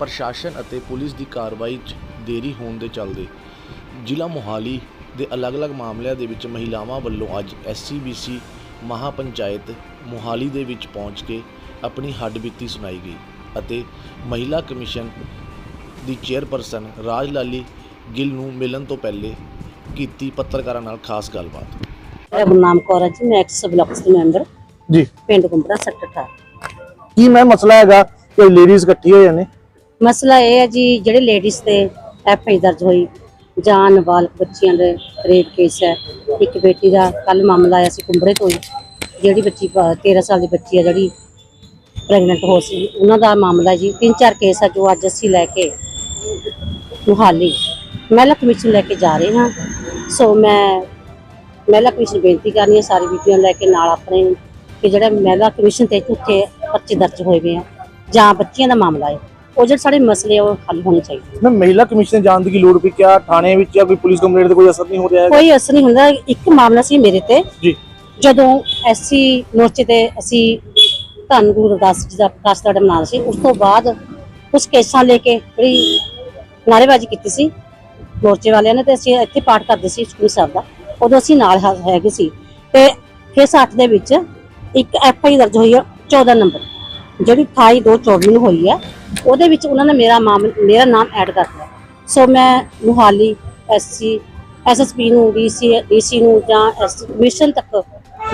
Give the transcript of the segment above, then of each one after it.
ਪ੍ਰਸ਼ਾਸਨ ਅਤੇ ਪੁਲਿਸ ਦੀ ਕਾਰਵਾਈ 'ਚ ਦੇਰੀ ਹੋਣ ਦੇ ਚੱਲਦੇ ਜ਼ਿਲ੍ਹਾ ਮੋਹਾਲੀ ਦੇ ਅਲੱਗ-ਅਲੱਗ ਮਾਮਲਿਆਂ ਦੇ ਵਿੱਚ ਮਹਿਲਾਵਾਂ ਵੱਲੋਂ ਅੱਜ ਐਸਸੀਬੀਸੀ ਮਹਾਪੰਚਾਇਤ ਮੋਹਾਲੀ ਦੇ ਵਿੱਚ ਪਹੁੰਚ ਕੇ ਆਪਣੀ ਹੱਡਬੀਤੀ ਸੁਣਾਈ ਗਈ ਅਤੇ ਮਹਿਲਾ ਕਮਿਸ਼ਨ ਦੀ ਚੇਅਰਪਰਸਨ ਰਾਜ ਲਾਲੀ ਗਿੱਲ ਨੂੰ ਮਿਲਣ ਤੋਂ ਪਹਿਲੇ ਕੀਤੀ ਪੱਤਰਕਾਰਾਂ ਨਾਲ ਖਾਸ ਗੱਲਬਾਤ। ਮੇਰਾ ਗੁਰਨਾਮ ਕੌਰ ਜੀ ਮੈਂ ਐਕਸ ਬਲਾਕ ਦੇ ਮੈਂਬਰ। ਜੀ। ਪਿੰਡ ਗੁੰਬਰਾ ਸੈਕਟਰ 18 ਕੀ ਮੈਂ ਮਸਲਾ ਹੈਗਾ? ਕਿ ਲੇਡੀਜ਼ ਇਕੱਠੀ ਹੋ ਜਾਂਦੇ ਮਸਲਾ ਇਹ ਹੈ ਜੀ, ਜਿਹੜੇ ਲੇਡੀਜ਼ ਤੇ ਐਫ ਆਈ ਦਰਜ ਹੋਈ ਜਾਂ ਨਾਬਾਲਗ ਬੱਚੀਆਂ ਦੇ ਰੇਪ ਕੇਸ ਹੈ। ਇੱਕ ਬੇਟੀ ਦਾ ਕੱਲ ਮਾਮਲਾ ਆਇਆ ਸੀ ਕੁੰਬੜੇ ਤੋਂ ਹੀ, ਜਿਹੜੀ ਬੱਚੀ ਪ- 13 ਸਾਲ ਦੀ ਬੱਚੀ ਹੈ ਜਿਹੜੀ ਪ੍ਰੈਗਨੈਂਟ ਹੋ ਸੀ। ਉਹਨਾਂ ਦਾ ਮਾਮਲਾ ਜੀ, ਤਿੰਨ ਚਾਰ ਕੇਸ ਆ ਜੋ ਅੱਜ ਅਸੀਂ ਲੈ ਕੇ ਮੁਹਾਲੀ, ਮਹਿਲਾ ਕਮਿਸ਼ਨ ਲੈ ਕੇ ਜਾ ਰਹੇ ਹਾਂ। ਸੋ ਮੈਂ ਮਹਿਲਾ ਕਮਿਸ਼ਨ ਬੇਨਤੀ ਕਰਨੀ ਹੈ, ਸਾਰੀ ਬੀਬੀਆਂ ਲੈ ਕੇ ਨਾਲ ਆਪਣੇ ਕਿ ਜਿਹੜਾ ਮਹਿਲਾ ਕਮਿਸ਼ਨ ਤੇ ਝੂਠੇ ਪਰਚੇ ਦਰਜ ਹੋਏ ਹੋਏ ਆ, ਜਾਂ ਬੱਚੀਆਂ ਦਾ ਮਾਮਲਾ ਹੈ। ਉਹ ਜਿਹੜੇ ਸਾਡੇ ਮਸਲੇ ਆ, ਉਹ ਹੱਲ ਹੋਣੇ ਚਾਹੀਦੇ ਮੈਂ ਮਹਿਲਾ ਕਮਿਸ਼ਨ ਜਾਣ ਦੀ ਕੀ ਲੋੜ ਪਈ? ਕਿਆ ਥਾਣੇ ਵਿੱਚ ਜਾਂ ਕੋਈ ਪੁਲਿਸ ਕੰਪਲੇਂਟ ਤੇ ਕੋਈ ਅਸਰ ਨਹੀਂ ਹੋ ਰਿਹਾ ਹੈਗਾ? ਕੋਈ ਅਸਰ ਨਹੀਂ ਹੁੰਦਾ। ਇੱਕ ਮਾਮਲਾ ਸੀ ਮੇਰੇ ਤੇ। ਜੀ। ਜਦੋਂ ਐਸਸੀ ਮੋਰਚੇ ਤੇ ਅਸੀਂ ਧੰਨ ਗੁਰੂ ਰਵਿਦਾਸ ਜੀ ਦਾ ਪ੍ਰਕਾਸ਼ ਦਿਹਾੜਾ ਮਨਾਉਣਾ ਸੀ ਉਸ ਤੋਂ ਬਾਅਦ ਉਸ ਕੇਸਾਂ ਲੈ ਕੇ ਜਿਹੜੀ ਨਾਅਰੇਬਾਜ਼ੀ ਕੀਤੀ ਸੀ ਮੋਰਚੇ ਵਾਲਿਆਂ ਨੇ ਤੇ ਅਸੀਂ ਇੱਥੇ ਪਾਠ ਕਰਦੇ ਸੀ ਸੁਖਮਨੀ ਸਾਹਿਬ ਦਾ। ਉਦੋਂ ਅਸੀਂ ਨਾਲ ਹ- ਹੈਗੇ ਸੀ। ਤੇ ਕੇਸ 8 ਦੇ ਵਿੱਚ ਇੱਕ ਐਫ ਆਈ ਦਰਜ ਹੋਈ ਹੈ 14 ਨੰਬਰ। ਜਿਹੜੀ 28 2 24 ਨੂੰ ਹੋਈ ਹੈ ਉਹਦੇ ਵਿੱਚ ਉਹਨਾਂ ਨੇ ਮੇਰਾ ਮਾਮਲਾ ਮੇਰਾ ਨਾਮ ਐਡ ਕਰ ਦਿੱਤਾ ਸੋ ਮੈਂ ਮੁਹਾਲੀ ਐਸਸੀ ਐਸਐਸਪੀ ਨੂੰ ਡੀਸੀ ਡੀਸੀ ਨੂੰ ਜਾਂ ਐਸ ਕਮਿਸ਼ਨ ਤੱਕ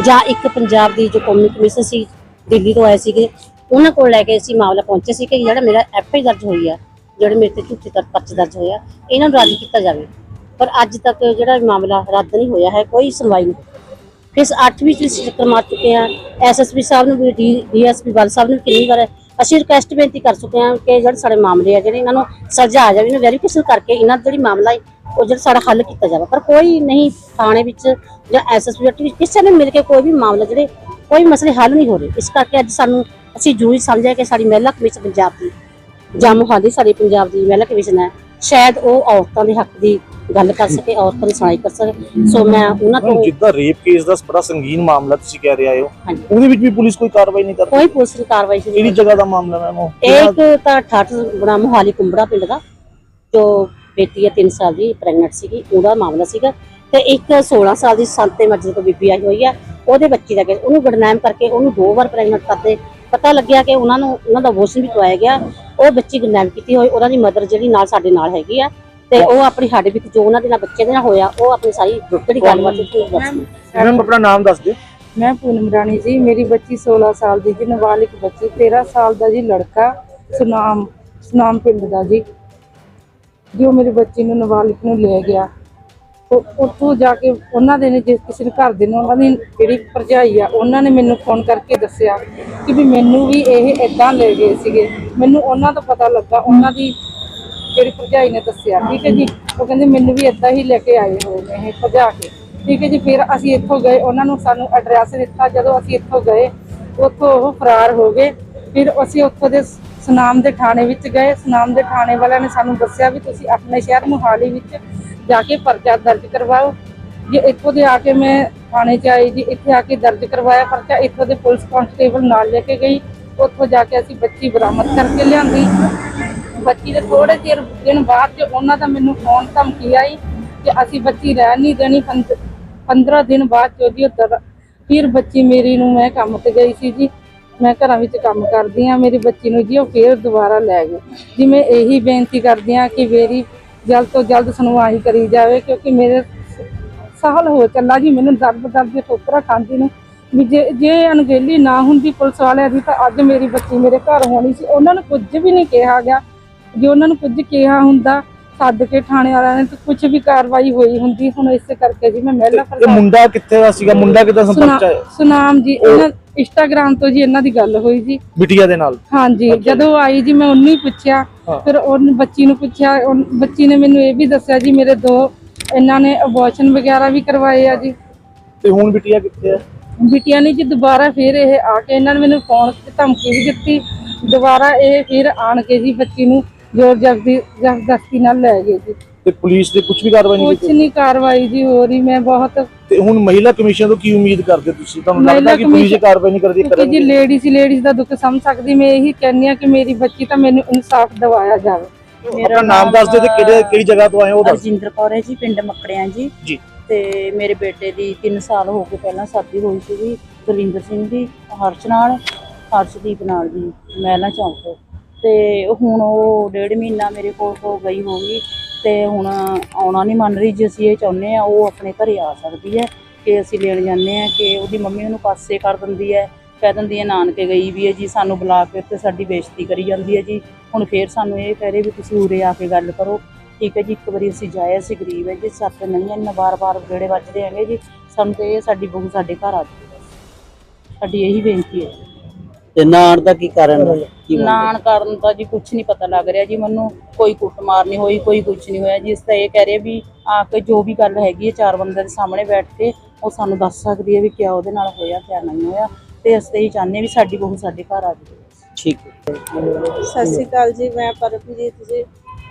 ਜਾਂ ਇੱਕ ਪੰਜਾਬ ਦੀ ਜੋ ਕੌਮੀ ਕਮਿਸ਼ਨ ਸੀ, ਦਿੱਲੀ ਤੋਂ ਆਏ ਸੀਗੇ, ਉਹਨਾਂ ਕੋਲ ਲੈ ਕੇ ਅਸੀਂ ਮਾਮਲਾ ਪਹੁੰਚੇ ਸੀ ਕਿ ਜਿਹੜਾ ਮੇਰਾ ਐਫ ਆਈ ਦਰਜ ਹੋਈ ਹੈ ਜਿਹੜੇ ਮੇਰੇ ਤੇ ਝੂਠੇ ਤੱਕ ਪਰਚੇ ਦਰਜ ਹੋਇਆ ਇਹਨਾਂ ਨੂੰ ਰੱਦ ਕੀਤਾ ਜਾਵੇ। ਪਰ ਅੱਜ ਤੱਕ ਜਿਹੜਾ ਮਾਮਲਾ ਰੱਦ ਨਹੀਂ ਹੋਇਆ ਹੈ, ਕੋਈ ਸੁਣਵਾਈ ਨਹੀਂ। ਫਿਰ 8 ਚ ਅਸੀਂ ਚੱਕਰ ਮਾਰ ਚੁੱਕੇ ਹਾਂ। ਐਸਐਸਪੀ ਸਾਹਿਬ ਨੂੰ ਵੀ ਡੀਐਸਪੀ ਬਾਲ ਸਾਹਿਬ ਨੂੰ ਵੀ ਕਿੰਨੀ ਵਾਰ ਅਸੀਂ ਰਿਕੁਐਸਟ ਬੇਨਤੀ ਕਰ ਚੁੱਕੇ ਹਾਂ ਕਿ ਜਿਹੜੇ ਸਾਡੇ ਮਾਮਲੇ ਆ, ਜਿਹੜੇ ਇਹਨਾਂ ਨੂੰ ਸਜ਼ਾ ਆ ਜਾਵੇ, ਇਹਨਾਂ ਵੈਰੀਫਿਕੇਸ਼ਨ ਕਰਕੇ ਇਹਨਾਂ ਦਾ ਜਿਹੜੀ ਮਾਮਲਾ ਹੈ, ਉਹ ਜਿਹੜਾ ਸਾਡਾ ਹੱਲ ਕੀਤਾ ਜਾਵੇ। ਪਰ ਕੋਈ ਨਹੀਂ ਥਾਣੇ ਵਿੱਚ ਜਾਂ ਐਸਐਸਪੀ ਵਿੱਚ ਕਿਸੇ ਨੇ ਮਿਲ ਕੇ ਕੋਈ ਵੀ ਮਾਮਲਾ ਜਿਹੜੇ ਕੋਈ ਮਸਲੇ ਹੱਲ ਨਹੀਂ ਹੋ ਰਹੇ। ਇਸ ਕਰਕੇ ਅੱਜ ਸਾਨੂੰ ਅਸੀਂ ਜ਼ਰੂਰੀ ਸਮਝਿਆ ਕਿ ਸਾਡੀ ਮਹਿਲਾ ਕਮਿਸ਼ਨ ਪੰਜਾਬ ਦੀ ਜਾਂ ਮੁਹਾਲੀ ਸਾਡੀ ਪੰਜਾਬ ਦੀ ਮਹਿਲਾ ਕਮਿਸ਼ਨ ਹੈ। ਸ਼ਾਇਦ ਉਹ ਔਰਤਾਂ ਦੇ ਹੱਕ ਦੀ ਗੱਲ ਕਰ ਸਕੇ ਔਰਤਾਂ ਦੀ ਸੁਣਾਈ ਕਰ ਸਕੇ। ਸੋ ਮੈਂ ਉਹਨਾਂ ਤੋਂ ਜਿੱਦਾਂ ਰੇਪ ਕੇਸ ਦਾ ਬੜਾ ਸੰਗੀਨ ਮਾਮਲਾ ਤੁਸੀਂ ਕਹਿ ਰਹੇ ਹੋ ਉਹਦੇ ਵਿੱਚ ਵੀ ਪੁਲਿਸ ਕੋਈ ਕਾਰਵਾਈ ਨਹੀਂ ਕਰਦੀ? ਕੋਈ ਪੁਲਿਸ ਦੀ ਕਾਰਵਾਈ ਨਹੀਂ ਕਿਹੜੀ ਜਗ੍ਹਾ ਦਾ ਮਾਮਲਾ ਮੈਮ ਉਹ? ਇੱਕ ਤਾਂ ਠਾਠ ਬਣਾ ਮੁਹਾਲੀ ਕੁੰਬੜਾ ਪਿੰਡ ਦਾ ਜੋ ਬੇਟੀ ਹੈ 3 ਸਾਲ ਦੀ ਪ੍ਰੈਗਨੈਂਟ ਸੀਗੀ ਉਹਦਾ ਮਾਮਲਾ ਸੀਗਾ। ਤੇ ਇੱਕ 16 ਸਾਲ ਦੀ ਸੰਤੇ ਮਰਜ਼ੀ ਤੋਂ ਬੀਬੀ ਆਈ ਹੋਈ ਹੈ ਉਹਦੇ ਬੱਚੀ ਦਾ case, ਉਹਨੂੰ ਗਡਨੈਮ ਕਰਕੇ ਉਹਨੂੰ ਦੋ ਵਾਰ ਪ੍ਰੈਗਨੈਂਟ ਕਰਦੇ ਪਤਾ ਲੱਗਿਆ ਕਿ ਉਹਨਾਂ ਨੂੰ ਉਹਨਾਂ ਦਾ ਅਬੋਰਸ਼ਨ ਵੀ ਕਰਵਾਇਆ ਗਿਆ। ਉਹ ਬੱਚੀ ਗਡਨੈਮ ਕੀਤੀ ਹੋਈ ਉਹਨਾਂ ਦੀ ਮਦਰ ਜਿਹੜੀ ਨਾਲ ਸਾਡੇ ਨਾਲ ਹੈਗੀ ਆ। ਤੇ ਉਹ ਆਪਣੀ ਸਾਡੇ ਵਿੱਚ ਜੋ ਉਹਨਾਂ ਦੇ ਨਾਲ ਬੱਚੇ ਦੇ ਨਾਲ ਹੋਇਆ ਉਹ ਆਪਣੀ ਸਾਰੀ ਜਿਹੜੀ ਗੱਲਬਾਤ ਦੱਸੀ ਮੈਮ ਆਪਣਾ ਨਾਮ ਦੱਸ ਦਿਓ। ਮੈਂ ਪੂਨਮ ਰਾਣੀ ਜੀ ਮੇਰੀ ਬੱਚੀ 16 ਸਾਲ ਦੀ ਜੀ ਨਾਬਾਲਿਗ ਬੱਚੀ 13 ਸਾਲ ਦਾ ਜੀ ਲੜਕਾ ਸੁਨਾਮ ਸੁਨਾਮ ਪਿੰਡ ਦਾ ਜੀ। ਜੋ ਮੇਰੀ ਬੱਚੀ ਨੂੰ ਨਾਬਾਲਿਗ ਨੂੰ ਲੈ ਗਿਆ। ਉੱਥੋਂ ਜਾ ਕੇ ਉਹਨਾਂ ਦੇ ਨੇ ਜਿਸ ਕਿਸੇ ਦੇ ਘਰ ਦੇ ਨੇ, ਉਹਨਾਂ ਦੀ ਜਿਹੜੀ ਭਰਜਾਈ ਆ, ਉਹਨਾਂ ਨੇ ਮੈਨੂੰ ਫੋਨ ਕਰਕੇ ਦੱਸਿਆ ਕਿ ਵੀ ਮੈਨੂੰ ਵੀ ਇਹ ਇਦਾਂ ਲੈ ਗਏ ਸੀਗੇ। ਮੈਨੂੰ ਉਹਨਾਂ ਤੋਂ ਪਤਾ ਲੱਗਾ, ਉਹਨਾਂ ਦੀ ਜਿਹੜੀ ਭਰਜਾਈ ਨੇ ਦੱਸਿਆ, ਠੀਕ ਹੈ ਜੀ? ਉਹ ਕਹਿੰਦੇ ਮੈਨੂੰ ਵੀ ਇਦਾਂ ਹੀ ਲੈ ਕੇ ਆਏ ਹੋਏ ਨੇ ਇਹ ਭਜਾ ਕੇ। ਠੀਕ ਹੈ ਜੀ? ਫਿਰ ਅਸੀਂ ਇੱਥੋਂ ਗਏ, ਉਹਨਾਂ ਨੂੰ ਸਾਨੂੰ ਐਡਰੈਸ ਦਿੱਤਾ। ਜਦੋਂ ਅਸੀਂ ਇੱਥੋਂ ਗਏ, ਉੱਥੋਂ ਉਹ ਫਰਾਰ ਹੋ ਗਏ। ਫਿਰ ਅਸੀਂ ਉੱਥੋਂ ਦੇ ਸੁਨਾਮ ਦੇ ਥਾਣੇ ਵਿੱਚ ਗਏ। ਸੁਨਾਮ ਦੇ ਥਾਣੇ ਵਾਲਿਆਂ ਨੇ ਸਾਨੂੰ ਦੱਸਿਆ ਵੀ ਤੁਸੀਂ ਆਪਣੇ ਸ਼ਹਿਰ ਮੁਹਾਲੀ ਵਿੱਚ ਜਾ ਕੇ ਪਰਚਾ ਦਰਜ ਕਰਵਾਓ। ਜੇ ਇੱਥੋਂ ਦੇ ਆ ਕੇ ਮੈਂ ਥਾਣੇ 'ਚ ਆਈ, ਜੀ ਇੱਥੇ ਆ ਕੇ ਦਰਜ ਕਰਵਾਇਆ ਪਰਚਾ, ਇੱਥੋਂ ਦੇ ਪੁਲਿਸ ਕਾਂਸਟੇਬਲ ਨਾਲ ਲੈ ਕੇ ਗਈ। ਉੱਥੋਂ ਜਾ ਕੇ ਅਸੀਂ ਬੱਚੀ ਬਰਾਮਦ ਕਰਕੇ ਲਿਆਂਦੀ। ਬੱਚੀ ਦੇ ਥੋੜੇ ਚਿਰ, ਦਿਨ ਬਾਅਦ ਚ ਉਹਨਾਂ ਦਾ ਮੈਨੂੰ ਫੋਨ ਧਮਕੀ ਆਈ ਕਿ ਅਸੀਂ ਬੱਚੀ ਰਹਿਣ ਨਹੀਂ ਦੇਣੀ। 15 ਦਿਨ ਬਾਅਦ ਚ ਫਿਰ ਬੱਚੀ ਮੇਰੀ ਨੂੰ ਮੈਂ ਕੰਮ ਤੇ ਗਈ ਸੀ ਜੀ। ਮੈਂ ਘਰਾਂ ਵਿੱਚ ਕੰਮ ਕਰਦੀ ਆ ਮੇਰੀ ਬੱਚੀ ਨੂੰ ਜੀ ਉਹ ਫੇਰ ਦੁਬਾਰਾ ਲੈ ਗਏ। ਜੀ ਮੈਂ ਇਹੀ ਬੇਨਤੀ ਕਰਦੀ ਆ ਕਿ ਮੇਰੀ ਜਲਦ ਤੋਂ ਜਲਦ ਸੁਣਵਾਈ ਕਰੀ ਜਾਵੇ ਕਿਉਂਕਿ ਮੇਰੇ ਸਾਲ ਹੋ ਚੱਲਾ ਜੀ ਮੈਨੂੰ ਦਰਦ ਦਰਦ ਦੇ ਠੋਕਰਾਂ ਖਾਂਦੀ ਨੂੰ। ਵੀ ਜੇ ਜੇ ਅਣਗਹਿਲੀ ਨਾ ਹੁੰਦੀ ਪੁਲਿਸ ਵਾਲਿਆਂ ਦੀ ਤਾਂ ਅੱਜ ਮੇਰੀ ਬੱਚੀ ਮੇਰੇ ਘਰ ਹੋਣੀ ਸੀ। ਉਹਨਾਂ ਨੂੰ ਕੁਝ ਵੀ ਨਹੀਂ ਕਿਹਾ ਗਿਆ। ਜੇ ਉਹਨਾਂ ਨੂੰ ਕੁਝ ਕਿਹਾ ਹੁੰਦਾ ਸੱਦ ਕੇ ਥਾਣੇ ਵਾਲਿਆਂ ਨੇ ਤਾਂ ਕੁਝ ਵੀ ਕਾਰਵਾਈ ਹੋਈ ਹੁੰਦੀ। ਹੁਣ ਇਸੇ ਕਰਕੇ ਜੀ ਮੈਂ ਮਹਿਲਾ ਇਹ ਮੁੰਡਾ ਕਿੱਥੇ ਦਾ ਸੀਗਾ? ਮੁੰਡਾ ਕਿੱਦਾਂ ਸੰਪਰਕ ਚ ਆਇਆ? ਸੁਨਾਮ ਜੀ ਇਹਨਾਂ ਇੰਸਟਾਗ੍ਰਾਮ ਤੋਂ ਜੀ ਇਹਨਾਂ ਦੀ ਗੱਲ ਹੋਈ ਜੀ। ਬਿਟੀਆ ਦੇ ਨਾਲ? ਹਾਂਜੀ ਜਦੋਂ ਆਈ ਜੀ ਮੈਂ ਉਹਨੂੰ ਹੀ ਪੁੱਛਿਆ। ਫਿਰ ਉਹਨ ਬੱਚੀ ਨੂੰ ਪੁੱਛਿਆ ਬੱਚੀ ਨੇ ਮੈਨੂੰ ਇਹ ਵੀ ਦੱਸਿਆ ਜੀ ਮੇਰੇ ਦੋ ਇਹਨਾਂ ਨੇ ਅਬੋਰਸ਼ਨ ਵਗੈਰਾ ਵੀ ਕਰਵਾਏ ਆ ਜੀ। ਤੇ ਹੁਣ ਬਿਟੀਆ ਕਿੱਥੇ ਹੈ ਬਿਟੀਆਂ ਨੇ ਜੀ ਦੁਬਾਰਾ ਫਿਰ ਇਹ ਆ ਕੇ ਇਹਨਾਂ ਨੇ ਮੈਨੂੰ ਫੋਨ ਤੇ ਧਮਕੀ ਵੀ ਦਿੱਤੀ। ਦੁਬਾਰਾ ਇਹ ਫਿਰ ਆਣ ਕੇ ਜੀ ਬੱਚੀ ਨੂੰ ਜ਼ੋਰ ਜ਼ਬਰਦੀ ਜ਼ਬਰਦਸਤੀ ਨਾਲ ਲੈ ਗਏ ਜੀ। ਤੇ ਪੁਲਿਸ ਦੇ ਕੁਝ ਵੀ ਕਾਰਵਾਈ ਨਹੀਂ ਕੀਤੀ ਨਹੀਂ ਕਾਰਵਾਈ ਜੀ ਹੋ ਰਹੀ ਮੈਂ ਬਹੁਤ ਤੇ ਹੁਣ ਮਹਿਲਾ ਕਮਿਸ਼ਨ ਤੋਂ ਕੀ ਉਮੀਦ ਕਰਦੇ ਤੁਸੀਂ? ਤੁਹਾਨੂੰ ਲੱਗਦਾ ਕਿ ਪੁਲਿਸ ਇਹ ਕਾਰਵਾਈ ਨਹੀਂ ਕਰਦੀ ਕਿਉਂਕਿ ਜੀ ਕਰਨਗੇ ਲੇਡੀਜ਼ ਲੇਡੀਜ਼ ਦਾ ਦੁੱਖ ਸਮਝ ਸਕਦੀ ਮੈਂ ਇਹੀ ਕਹਿੰਦੀ ਆ ਕਿ ਮੇਰੀ ਬੱਚੀ ਤਾਂ ਮੈਨੂੰ ਇਨਸਾਫ ਦਿਵਾਇਆ ਜਾਵੇ। ਆਪਣਾ ਨਾਮ ਦੱਸ ਦਿਓ ਤੇ ਕਿਹੜੇ ਕਿਹੜੀ ਜਗ੍ਹਾ ਤੋਂ ਆਏ ਹੋ ਉਹ ਦੱਸ ਰਜਿੰਦਰ ਕੌਰ ਹੈ ਜੀ ਪਿੰਡ ਮੱਕੜਿਆਂ ਜੀ। ਜੀ। ਤੇ ਮੇਰੇ ਬੇਟੇ ਦੀ 3 ਸਾਲ ਹੋ ਗਏ ਪਹਿਲਾਂ ਸ਼ਾਦੀ ਹੋਈ ਸੀ ਜੀ ਗੁਰਵਿੰਦਰ ਸਿੰਘ ਦੀ ਹਰਸ਼ ਨਾਲ ਹਰਸ਼ਦੀਪ ਨਾਲ ਜੀ ਮਹਿਲਾ ਚੌਂਕ ਤੋਂ। ਤੇ ਹੁਣ ਉਹ ਡੇਢ ਮਹੀਨਾ ਮੇਰੇ ਕੋਲ ਹੋ ਗਈ ਹੋਗੀ ਤੇ ਹੁਣ ਆਉਣਾ ਨਹੀਂ ਮੰਨ ਰਹੀ, ਜੇ ਅਸੀਂ ਇਹ ਚਾਹੁੰਦੇ ਆ ਉਹ ਆਪਣੇ ਘਰੇ ਆ ਸਕਦੀ ਹੈ ਕਿ ਅਸੀਂ ਲੈਣ ਜਾਂਦੇ ਆ ਕਿ ਉਹਦੀ ਮੰਮੀ ਉਹਨੂੰ ਪਾਸੇ ਕਰ ਦਿੰਦੀ ਹੈ, ਕਹਿ ਦਿੰਦੀ ਹੈ, ਨਾਨਕੇ ਗਈ ਵੀ ਹੈ ਜੀ, ਸਾਨੂੰ ਬੁਲਾ ਕੇ ਤੇ ਸਾਡੀ ਬੇਇੱਜ਼ਤੀ ਕਰੀ ਜਾਂਦੀ ਹੈ ਜੀ। ਹੁਣ ਫੇਰ ਸਾਨੂੰ ਇਹ ਕਹਿ ਰਹੇ ਵੀ ਤੁਸੀਂ ਉਰੇ ਆ ਕੇ ਗੱਲ ਕਰੋ। ਠੀਕ ਹੈ ਜੀ, ਇੱਕ ਵਾਰੀ ਅਸੀਂ ਜਾਏ ਅਸੀਂ ਗਰੀਬ ਹੈ ਜੀ, ਸੱਤ ਨਹੀਂ ਇੰਨਾ ਵਾਰ-ਵਾਰ ਗੇੜੇ ਵੱਜਦੇ ਹੈਗੇ ਜੀ। ਸਾਨੂੰ ਤੇ ਇਹ ਸਾਡੀ ਬਹੂ ਸਾਡੇ ਘਰ ਆ ਜਾਵੇ ਬਸ। ਸਾਡੀ ਇਹੀ ਬੇਨਤੀ ਹੈ। ਤੇ ਨਾ ਦਾ ਕੀ ਕਾਰਨ ਹੈ? ਕੀ ਕਰਨ ਦਾ ਜੀ ਕੁਝ ਨਹੀਂ ਪਤਾ ਲੱਗ ਰਿਹਾ ਜੀ ਮੈਨੂੰ ਕੋਈ ਕੁੱਟਮਾਰ ਨਹੀਂ ਹੋਈ ਕੋਈ ਕੁਝ ਨਹੀਂ ਹੋਇਆ ਜੀ। ਇਸ ਤਾਂ ਇਹ ਕਹਿ ਰਹੇ ਵੀ ਆ ਕੇ ਜੋ ਵੀ ਗੱਲ ਹੈਗੀ ਹੈ ਚਾਰ ਬੰਦੇ ਦੇ ਸਾਹਮਣੇ ਬੈਠ ਕੇ ਉਹ ਸਾਨੂੰ ਦੱਸ ਸਕਦੀ ਹੈ ਵੀ ਕਿਆ ਉਹਦੇ ਨਾਲ ਹੋਇਆ ਕਿਆ ਨਹੀਂ ਹੋਇਆ। ਤੇ ਅਸੀਂ ਤਾਂ ਇਹ ਚਾਹੁੰਦੇ ਹਾਂ ਵੀ ਸਾਡੀ ਬਹੂ ਸਾਡੇ ਘਰ ਆ ਜਾਵੇ। ਠੀਕ ਹੈ। ਸਤਿ ਸ਼੍ਰੀ ਅਕਾਲ ਜੀ ਮੈਂ ਪਰਮਜੀਤ ਜੀ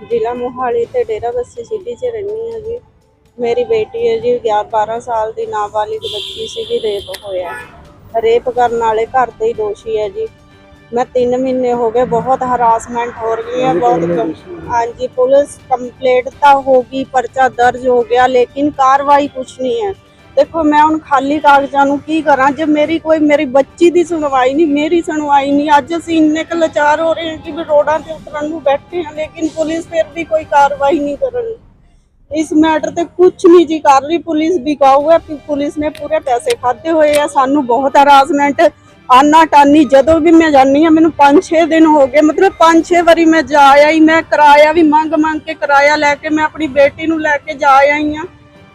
ਜ਼ਿਲ੍ਹਾ ਮੋਹਾਲੀ ਤੇ ਡੇਰਾ ਬੱਸੀ ਸਿਟੀ 'ਚ ਰਹਿੰਦੀ ਹਾਂ ਜੀ। ਮੇਰੀ ਬੇਟੀ ਹੈ ਜੀ 11 12 ਸਾਲ ਦੀ ਨਾਬਾਲਿਗ ਬੱਚੀ ਸੀਗੀ ਰੇਪ ਹੋਇਆ। ਰੇਪ ਕਰਨ ਵਾਲੇ ਘਰ ਦੇ ਹੀ ਦੋਸ਼ੀ ਹੈ ਜੀ। ਮੈਂ 3 ਮਹੀਨੇ ਹੋ ਗਏ ਬਹੁਤ ਹਰਾਸਮੈਂਟ ਹੋ ਰਹੀ ਹੈ ਬਹੁਤ ਹਾਂਜੀ ਪੁਲਿਸ ਕੰਪਲੇਂਟ ਤਾਂ ਹੋ ਗਈ ਪਰਚਾ ਦਰਜ ਹੋ ਗਿਆ ਲੇਕਿਨ ਕਾਰਵਾਈ ਕੁਛ ਨਹੀਂ ਹੈ। ਦੇਖੋ ਮੈਂ ਹੁਣ ਖਾਲੀ ਕਾਗਜ਼ਾਂ ਨੂੰ ਕੀ ਕਰਾਂ? ਜੇ ਮੇਰੀ ਕੋਈ ਮੇਰੀ ਬੱਚੀ ਦੀ ਸੁਣਵਾਈ ਨਹੀਂ ਮੇਰੀ ਸੁਣਵਾਈ ਨਹੀਂ ਅੱਜ ਅਸੀਂ ਇੰਨੇ ਕੁ ਲਾਚਾਰ ਹੋ ਰਹੇ ਹਾਂ ਕਿ ਵੀ ਰੋਡਾਂ ਤੇ ਉਤਰਨ ਨੂੰ ਬੈਠੇ ਹਾਂ ਲੇਕਿਨ ਪੁਲਿਸ ਫਿਰ ਵੀ ਕੋਈ ਕਾਰਵਾਈ ਨਹੀਂ ਕਰ ਰਹੀ ਇਸ ਮੈਟਰ ਤੇ ਕੁਝ ਨਹੀਂ ਜੀ ਕਰ ਰਹੀ ਪੁਲਿਸ ਵਿਕਾਊ ਹੈ ਕਿ ਪੁਲਿਸ ਨੇ ਪੂਰੇ ਪੈਸੇ ਖਾਦੇ ਹੋਏ ਆ ਸਾਨੂੰ ਬਹੁਤ ਹਰਾਸਮੈਂਟ। ਆਨਾ ਟਾਨੀ ਜਦੋਂ ਵੀ ਮੈਂ ਜਾਂਦੀ ਹਾਂ ਮੈਨੂੰ 5-6 ਦਿਨ ਹੋ ਗਏ ਮਤਲਬ 5-6 ਵਾਰੀ ਮੈਂ ਜਾ ਆਈ ਮੈਂ ਕਿਰਾਇਆ ਵੀ ਮੰਗ ਮੰਗ ਕੇ ਕਿਰਾਇਆ ਲੈ ਕੇ ਮੈਂ ਆਪਣੀ ਬੇਟੀ ਨੂੰ ਲੈ ਕੇ ਜਾ ਆਈ ਹਾਂ।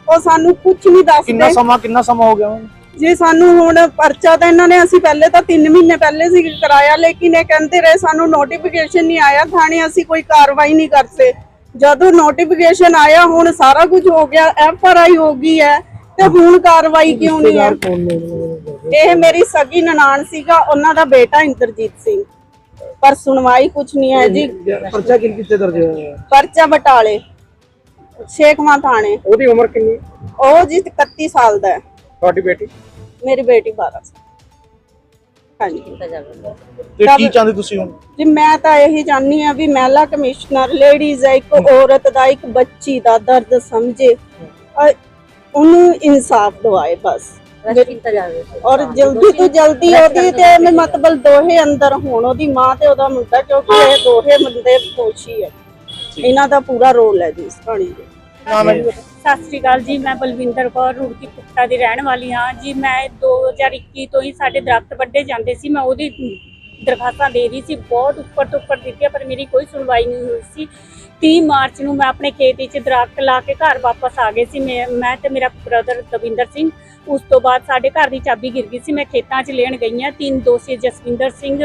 ਉਹ ਸਾਨੂੰ ਕੁਝ ਨਹੀਂ ਕਿੰਨਾ ਦੱਸਦੇ ਸਮਾਂ ਕਿੰਨਾ ਸਮਾਂ ਹੋ ਗਿਆ ਜੀ ਸਾਨੂੰ ਹੁਣ ਪਰਚਾ ਤਾਂ ਇਹਨਾਂ ਨੇ ਅਸੀਂ ਪਹਿਲੇ ਤਾਂ 3 ਮਹੀਨੇ ਪਹਿਲੇ ਸੀ ਕਰਾਇਆ ਲੇਕਿਨ ਇਹ ਕਹਿੰਦੇ ਰਹੇ ਸਾਨੂੰ ਨੋਟੀਫਿਕੇਸ਼ਨ ਨਹੀਂ ਆਇਆ ਥਾਣੇ ਅਸੀਂ ਕੋਈ ਕਾਰਵਾਈ ਨਹੀਂ ਕਰਦੇ। ਜਦੋਂ ਨੋਟੀਫਿਕੇਸ਼ਨ ਆਇਆ ਹੁਣ ਸਾਰਾ ਕੁਝ ਹੋ ਗਿਆ ਐਫ ਆਰ ਆਈ ਹੋ ਗਈ ਹੈ ਤੇ ਹੁਣ ਕਾਰਵਾਈ ਕਿਉਂ ਨਹੀਂ ਹੈ? ਇਹ ਮੇਰੀ ਸਗੀ ਨਨਾਣ ਸੀਗਾ ਉਹਨਾਂ ਦਾ ਬੇਟਾ ਇੰਦਰਜੀਤ ਸਿੰਘ। ਪਰ ਸੁਣਵਾਈ ਕੁਝ ਨਹੀਂ ਹੈ ਜੀ। ਪਰਚਾ ਕਿੰਨ ਕਿੱਥੇ ਦਰਜ ਹੋਇਆ? ਪਰਚਾ ਬਟਾਲੇ ਸ਼ੇਖਵਾਂ ਥਾਣੇ। ਉਹਦੀ ਉਮਰ ਕਿੰਨੀ? ਉਹ ਜੀ 31 ਸਾਲ ਦਾ ਹੈ। ਤੁਹਾਡੀ ਬੇਟੀ? ਮੇਰੀ ਬੇਟੀ 12 ਸਾਲ। ਹਾਂਜੀ। ਤੇ ਕੀ ਚਾਹੁੰਦੇ ਤੁਸੀਂ ਹੁਣ? ਜੀ ਮੈਂ ਤਾਂ ਇਹੀ ਚਾਹਨੀ ਆ ਵੀ ਮਹਿਲਾ ਕਮਿਸ਼ਨਰ ਲੇਡੀਜ਼ ਹੈ ਇੱਕ ਔਰਤ ਦਾ ਇੱਕ ਬੱਚੀ ਦਾ ਦਰਦ ਸਮਝੇ ਔਰ ਉਹਨੂੰ ਇਨਸਾਫ ਦਿਵਾਏ ਬਸ। ਕੀਤਾ ਜਾਵੇ। ਔਰ ਜਲਦੀ ਤੋਂ ਜਲਦੀ ਉਹਦੀ ਤੇ ਮੈਂ ਮਤਲਬ ਦੋਹੇ ਅੰਦਰ ਹੋਣ ਉਹਦੀ ਮਾਂ ਤੇ ਉਹਦਾ ਮੁੰਡਾ ਕਿਉਂਕਿ ਇਹ ਦੋਹੇ ਬੰਦੇ ਦੋਸ਼ੀ ਹੈ। ਇਹਨਾਂ ਦਾ ਪੂਰਾ ਰੋਲ ਹੈ ਜੀ ਇਸ ਕਹਾਣੀ ਦੇ। ਨਾਮ ਹੈ ਜੀ? ਸਤਿ ਸ਼੍ਰੀ ਅਕਾਲ ਜੀ, ਮੈਂ ਬਲਵਿੰਦਰ ਕੌਰ, ਰੁੜਕੀ ਪੁੱਟਾ ਦੀ ਰਹਿਣ ਵਾਲੀ ਹਾਂ। ਜੀ, ਮੈਂ 2021 ਤੋਂ ਹੀ ਸਾਡੇ ਦਰਖਤ ਵੱਡੇ ਜਾਂਦੇ ਸੀ। ਮੈਂ ਉਹਦੀ ਦਰਖਾਸਤਾਂ ਦੇ ਰਹੀ ਸੀ। ਬਹੁਤ ਉੱਪਰ ਤੋਂ ਉੱਪਰ ਦਿੱਤੀਆਂ, ਪਰ ਮੇਰੀ ਕੋਈ ਸੁਣਵਾਈ ਨਹੀਂ ਹੋਈ ਸੀ। 30 ਮਾਰਚ ਨੂੰ ਮੈਂ ਆਪਣੇ ਖੇਤ ਵਿੱਚ ਦਰਖਤ ਲਾ ਕੇ ਘਰ ਵਾਪਸ ਆ ਗਏ ਸੀ। ਮੈਂ ਮੈਂ ਤੇ ਮੇਰਾ ਬ੍ਰਦਰ ਦਵਿੰਦਰ ਸਿੰਘ, ਉਸ ਤੋਂ ਬਾਅਦ ਸਾਡੇ ਘਰ ਦੀ ਚਾਬੀ ਗਿਰ ਗਈ ਸੀ। ਮੈਂ ਖੇਤਾਂ 'ਚ ਲੈਣ ਗਈ ਹਾਂ। ਤਿੰਨ ਦੋਸ਼ੀ ਜਸਵਿੰਦਰ ਸਿੰਘ,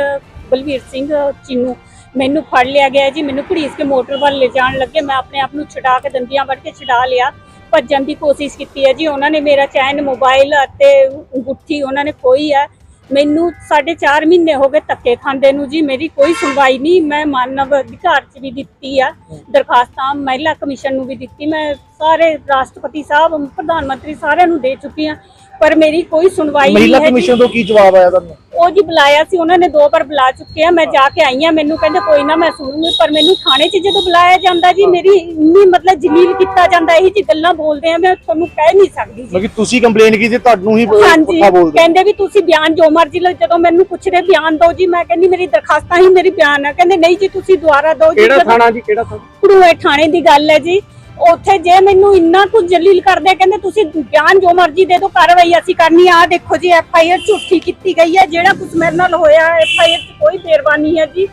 ਬਲਵੀਰ ਸਿੰਘ, ਚਿੰਨੂ ਮੈਨੂੰ ਫੜ ਲਿਆ ਗਿਆ ਜੀ, ਮੈਨੂੰ ਘੜੀਸ ਕੇ ਮੋਟਰ ਵੱਲ ਲੈ ਜਾਣ ਲੱਗੇ, ਮੈਂ ਆਪਣੇ ਆਪ ਨੂੰ ਛੁਡਾ ਕੇ ਦੰਦੀਆਂ ਵੱਢ ਕੇ ਛੁਡਾ ਲਿਆ, ਭੱਜਣ ਦੀ ਕੋਸ਼ਿਸ਼ ਕੀਤੀ ਹੈ ਜੀ, ਉਹਨਾਂ ਨੇ ਮੇਰਾ ਚੈਨ, ਮੋਬਾਈਲ ਅਤੇ ਗੁੱਠੀ ਉਹਨਾਂ ਨੇ ਖੋਈ ਹੈ। ਮੈਨੂੰ ਸਾਢੇ ਚਾਰ ਮਹੀਨੇ ਹੋ ਗਏ ਧੱਕੇ ਖਾਂਦੇ ਨੂੰ ਜੀ, ਮੇਰੀ ਕੋਈ ਸੁਣਵਾਈ ਨਹੀਂ, ਮੈਂ ਮਾਨਵ ਅਧਿਕਾਰ ਚ ਵੀ ਦਿੱਤੀ ਆ, ਦਰਖਾਸਤਾਂ, ਮਹਿਲਾ ਕਮਿਸ਼ਨ ਨੂੰ ਵੀ ਦਿੱਤੀ, ਮੈਂ ਸਾਰੇ ਰਾਸ਼ਟਰਪਤੀ ਸਾਹਿਬ, ਪ੍ਰਧਾਨ ਮੰਤਰੀ ਸਾਰਿਆਂ ਨੂੰ ਦੇ ਚੁੱਕੀ ਆ ਪਰ ਮੇਰੀ ਕੋਈ ਸੁਣਵਾਈ ਨਹੀਂ ਮਹਿਲਾ ਹੈ ਜੀ ਕਮਿਸ਼ਨ ਤੋਂ ਕੀ ਜਵਾਬ ਆਇਆ ਤੁਹਾਨੂੰ? ਉਹ ਜੀ ਬੁਲਾਇਆ ਸੀ ਉਹਨਾਂ ਨੇ ਦੋ ਵਾਰ ਬੁਲਾ ਚੁੱਕੇ ਆ। ਮੈਂ ਜਾ ਕੇ ਆਈ ਆ ਮੈਨੂੰ ਕਹਿੰਦੇ ਕੋਈ ਨਾ ਮੈਂ ਸੁਣੂਗੀ ਪਰ ਮੈਨੂੰ ਥਾਣੇ 'ਚ ਜਦੋਂ ਬੁਲਾਇਆ ਜਾਂਦਾ ਜੀ ਮੇਰੀ ਇੰਨੀ ਮਤਲਬ ਜਲੀਲ ਕੀਤਾ ਜਾਂਦਾ ਇਹੀ ਜੀ ਗੱਲਾਂ ਬੋਲਦੇ ਆ ਮੈਂ ਤੁਹਾਨੂੰ ਕਹਿ ਨਹੀਂ ਸਕਦੀ ਜੀ। ਮਤਲਬ ਕਿ ਤੁਸੀਂ ਕੰਪਲੇਨ ਕੀਤੀ ਤੁਹਾਨੂੰ ਹੀ ਹਾਂਜੀ ਪੁੱਠਾ ਬੋਲਦੇ ਕਹਿੰਦੇ ਵੀ ਤੁਸੀਂ ਬਿਆਨ ਜੋ ਮਰਜ਼ੀ ਲਓ ਜਦੋਂ ਮੈਨੂੰ ਪੁੱਛਦੇ ਬਿਆਨ ਦਿਓ ਜੀ ਮੈਂ ਕਹਿੰਦੀ ਮੇਰੀ ਦਰਖਾਸਤਾਂ ਹੀ ਮੇਰੀ ਬਿਆਨ ਆ। ਕਹਿੰਦੇ ਨਹੀਂ ਜੀ ਤੁਸੀਂ ਦੁਬਾਰਾ ਦਿਓ ਜੀ ਕਿਹੜਾ ਜਦੋਂ- ਥਾਣਾ ਜੀ ਕਿਹੜਾ ਥਾਣਾ? ਕੜੂਏ ਥਾਣੇ ਦੀ ਗੱਲ ਹੈ ਜੀ। ਉੱਥੇ ਜੇ ਮੈਨੂੰ ਇੰਨਾ ਕੁ ਜਲੀਲ ਕਰਦੇ, ਕਹਿੰਦੇ ਤੁਸੀਂ ਬਿਆਨ ਜੋ ਮਰਜ਼ੀ ਦੇ ਦਿਓ, ਕਾਰਵਾਈ ਅਸੀਂ ਕਰਨੀ ਆ। ਆਹ ਦੇਖੋ ਜੀ, ਐਫ ਆਈ ਆਰ ਝੂਠੀ ਕੀਤੀ ਗਈ ਹੈ। ਜਿਹੜਾ ਕੁਝ ਮੇਰੇ ਨਾਲ ਹੋਇਆ, ਐਫ ਆਈ ਆਰ 'ਚ ਕੋਈ ਮਿਹਰਬਾਨੀ ਹੈ ਜੀ।